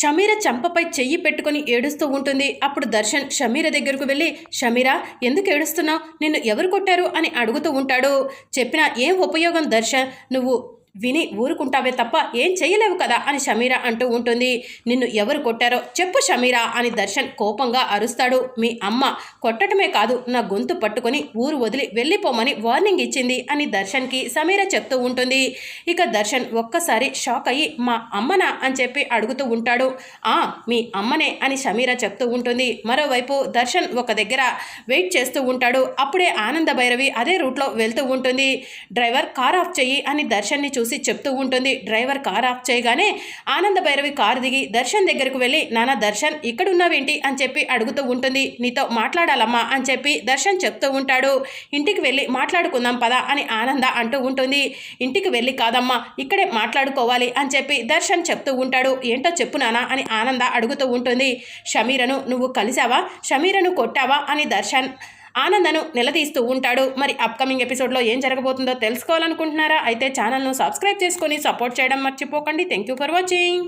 షమీర చంపపై చెయ్యి పెట్టుకొని ఏడుస్తూ ఉంటుంది. అప్పుడు దర్శన్ షమీర దగ్గరకు వెళ్ళి షమీర ఎందుకు ఏడుస్తున్నావు? నిన్ను ఎవరు కొట్టారు? అని అడుగుతూ ఉంటాడు. చెప్పినా ఏం ఉపయోగం దర్శన్? నువ్వు విని ఊరుకుంటావే తప్ప ఏం చేయలేవు కదా అని షమీరా అంటూ ఉంటుంది. నిన్ను ఎవరు కొట్టారో చెప్పు షమీరా అని దర్శన్ కోపంగా అరుస్తాడు. మీ అమ్మ కొట్టడమే కాదు నా గొంతు పట్టుకొని ఊరు వదిలి వెళ్ళిపోమని వార్నింగ్ ఇచ్చింది అని దర్శన్కి సమీర చెప్తూ ఉంటుంది. ఇక దర్శన్ ఒక్కసారి షాక్ అయ్యి మా అమ్మనా అని చెప్పి అడుగుతూ ఉంటాడు. ఆ మీ అమ్మనే అని షమీర చెప్తూ ఉంటుంది. మరోవైపు దర్శన్ ఒక దగ్గర వెయిట్ చేస్తూ ఉంటాడు. అప్పుడే ఆనంద భైరవి అదే రూట్లో వెళ్తూ ఉంటుంది. డ్రైవర్ కార్ ఆఫ్ చెయ్యి అని దర్శన్ని చూసి చెప్తూ ఉంటుంది. డ్రైవర్ కార్ ఆఫ్ చేయగానే ఆనంద భైరవి కారు దిగి దర్శన్ దగ్గరకు వెళ్ళి నాన్న దర్శన్ ఇక్కడ ఉన్నావేంటి అని చెప్పి అడుగుతూ ఉంటుంది. నీతో మాట్లాడాలమ్మా అని చెప్పి దర్శన్ చెప్తూ ఉంటాడు. ఇంటికి వెళ్ళి మాట్లాడుకుందాం పదా అని ఆనంద అంటూ ఉంటుంది. ఇంటికి వెళ్ళి కాదమ్మా ఇక్కడే మాట్లాడుకోవాలి అని చెప్పి దర్శన్ చెప్తూ ఉంటాడు. ఏంటో చెప్పు నానా అని ఆనంద అడుగుతూ ఉంటుంది. షమీరను నువ్వు కలిసావా? షమీరను కొట్టావా? అని దర్శన్ ఆనందను నిలదీస్తూ ఉంటాడు. మరి అప్కమింగ్ ఎపిసోడ్లో ఏం జరగబోతుందో తెలుసుకోవాలనుకుంటున్నారా? అయితే ఛానల్ను సబ్స్క్రైబ్ చేసుకొని సపోర్ట్ చేయడం మర్చిపోకండి. Thank you for watching